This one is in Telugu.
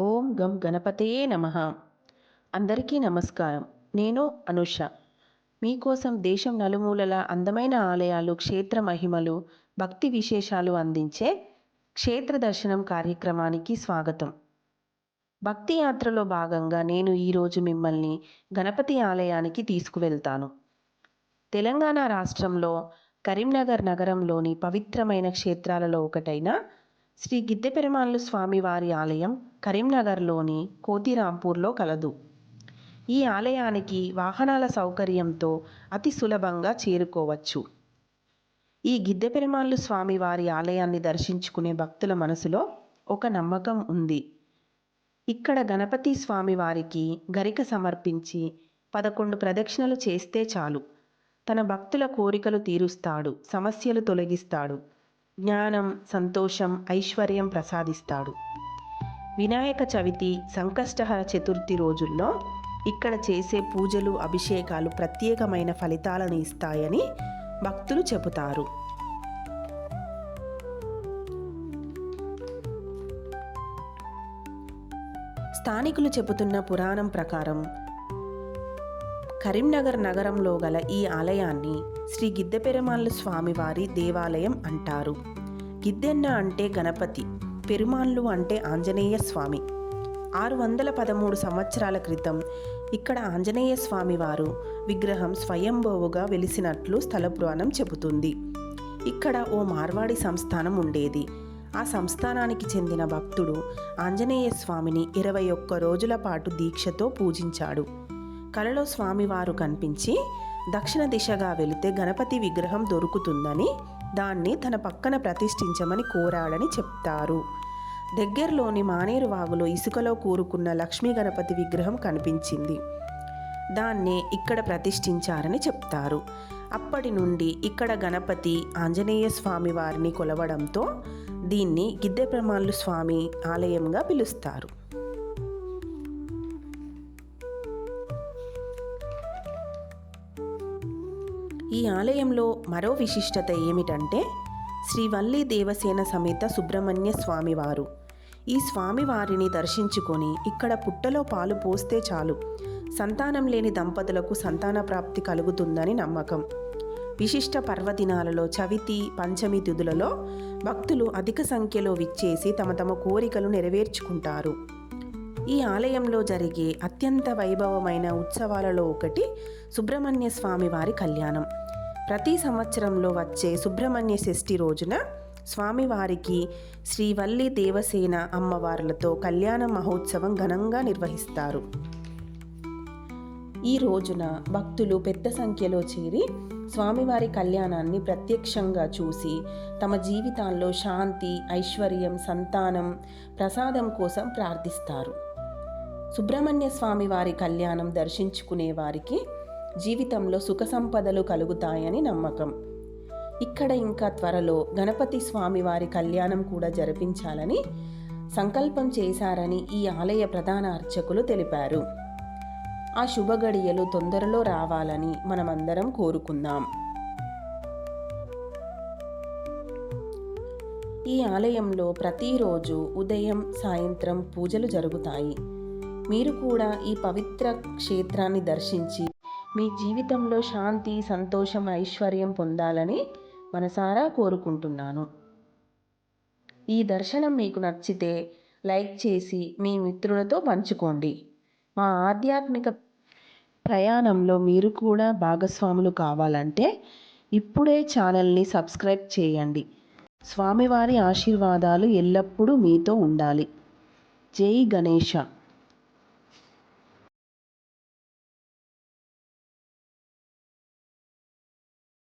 ఓం గం గణపతయే నమ. అందరికీ నమస్కారం. నేను అనుష. మీకోసం దేశం నలుమూలల అందమైన ఆలయాలు క్షేత్ర మహిమలు భక్తి విశేషాలు అందించే క్షేత్ర దర్శనం కార్యక్రమానికి స్వాగతం. భక్తి యాత్రలో భాగంగా నేను ఈరోజు మిమ్మల్ని గణపతి ఆలయానికి తీసుకువెళ్తాను. తెలంగాణ రాష్ట్రంలో కరీంనగర్ నగరంలోని పవిత్రమైన క్షేత్రాలలో ఒకటైన శ్రీ గిద్దెపెరుమాళ్ళు స్వామి వారి ఆలయం కరీంనగర్లోని కోతిరాంపూర్లో కలదు. ఈ ఆలయానికి వాహనాల సౌకర్యంతో అతి సులభంగా చేరుకోవచ్చు. ఈ గిద్దెపెరుమాళ్ళు స్వామి వారి ఆలయాన్ని దర్శించుకునే భక్తుల మనసులో ఒక నమ్మకం ఉంది. ఇక్కడ గణపతి స్వామి వారికి గరిక సమర్పించి పదకొండు ప్రదక్షిణలు చేస్తే చాలు. తన భక్తుల కోరికలు తీరుస్తాడు సమస్యలు తొలగిస్తాడు జ్ఞానం సంతోషం ఐశ్వర్యం ప్రసాదిస్తాడు. వినాయక చవితి సంకష్టహర చతుర్థి రోజుల్లో ఇక్కడ చేసే పూజలు అభిషేకాలు ప్రత్యేకమైన ఫలితాలను ఇస్తాయని భక్తులు చెబుతారు. స్థానికులు చెబుతున్న పురాణం ప్రకారం కరీంనగర్ నగరంలో గల ఈ ఆలయాన్ని శ్రీ గిద్దెపెరమాళ్ళ స్వామివారి దేవాలయం అంటారు. గిద్దెన్న అంటే గణపతి. పెరుమాళ్ళు అంటే ఆంజనేయ స్వామి. ఆరు వందల పదమూడు సంవత్సరాల క్రితం ఇక్కడ ఆంజనేయ స్వామి వారు విగ్రహం స్వయంభోవుగా వెలిసినట్లు స్థల పురాణం చెబుతుంది. ఇక్కడ ఓ మార్వాడి సంస్థానం ఉండేది. ఆ సంస్థానానికి చెందిన భక్తుడు ఆంజనేయ స్వామిని ఇరవై ఒక్క రోజుల పాటు దీక్షతో పూజించాడు. కలలో స్వామివారు కనిపించి దక్షిణ దిశగా వెళితే గణపతి విగ్రహం దొరుకుతుందని దాన్ని తన పక్కన ప్రతిష్ఠించమని కోరాడని చెప్తారు. దగ్గరలోని మానేరు వాగులో ఇసుకలో కూరుకున్న లక్ష్మీ గణపతి విగ్రహం కనిపించింది. దాన్నే ఇక్కడ ప్రతిష్ఠించారని చెప్తారు. అప్పటి నుండి ఇక్కడ గణపతి ఆంజనేయ స్వామి వారిని కొలవడంతో దీన్ని గిద్దెప్రమాళ్ళు స్వామి ఆలయంగా పిలుస్తారు. ఈ ఆలయంలో మరో విశిష్టత ఏమిటంటే శ్రీవల్లి దేవసేన సమేత సుబ్రహ్మణ్య స్వామివారు. ఈ స్వామివారిని దర్శించుకొని ఇక్కడ పుట్టలో పాలు పోస్తే చాలు. సంతానం లేని దంపతులకు సంతాన ప్రాప్తి కలుగుతుందని నమ్మకం. విశిష్ట పర్వదినాలలో చవితి పంచమి తిథులలో భక్తులు అధిక సంఖ్యలో విచ్చేసి తమ తమ కోరికలు నెరవేర్చుకుంటారు. ఈ ఆలయంలో జరిగే అత్యంత వైభవమైన ఉత్సవాలలో ఒకటి సుబ్రహ్మణ్య స్వామి వారి కళ్యాణం. ప్రతి సంవత్సరంలో వచ్చే సుబ్రహ్మణ్య షష్ఠి రోజున స్వామివారికి శ్రీవల్లి దేవసేన అమ్మవార్లతో కళ్యాణ మహోత్సవం ఘనంగా నిర్వహిస్తారు. ఈ రోజున భక్తులు పెద్ద సంఖ్యలో చేరి స్వామివారి కళ్యాణాన్ని ప్రత్యక్షంగా చూసి తమ జీవితాల్లో శాంతి ఐశ్వర్యం సంతానం ప్రసాదం కోసం ప్రార్థిస్తారు. సుబ్రహ్మణ్య స్వామి వారి కళ్యాణం దర్శించుకునే వారికి జీవితంలో సుఖ సంపదలు కలుగుతాయని నమ్మకం. ఇక్కడ ఇంకా త్వరలో గణపతి స్వామి వారి కళ్యాణం కూడా జరిపించాలని సంకల్పం చేశారని ఈ ఆలయ ప్రధాన అర్చకులు తెలిపారు. ఆ శుభగడియలు తొందరలో రావాలని మనమందరం కోరుకుందాం. ఈ ఆలయంలో ప్రతిరోజు ఉదయం సాయంత్రం పూజలు జరుగుతాయి. మీరు కూడా ఈ పవిత్ర క్షేత్రాన్ని దర్శించి మీ జీవితంలో శాంతి సంతోషం ఐశ్వర్యం పొందాలని మనసారా కోరుకుంటున్నాను. ఈ దర్శనం మీకు నచ్చితే లైక్ చేసి మీ మిత్రులతో పంచుకోండి. మా ఆధ్యాత్మిక ప్రయాణంలో మీరు కూడా భాగస్వాములు కావాలంటే ఇప్పుడే ఛానల్ని సబ్స్క్రైబ్ చేయండి. స్వామివారి ఆశీర్వాదాలు ఎల్లప్పుడూ మీతో ఉండాలి. జై గణేష.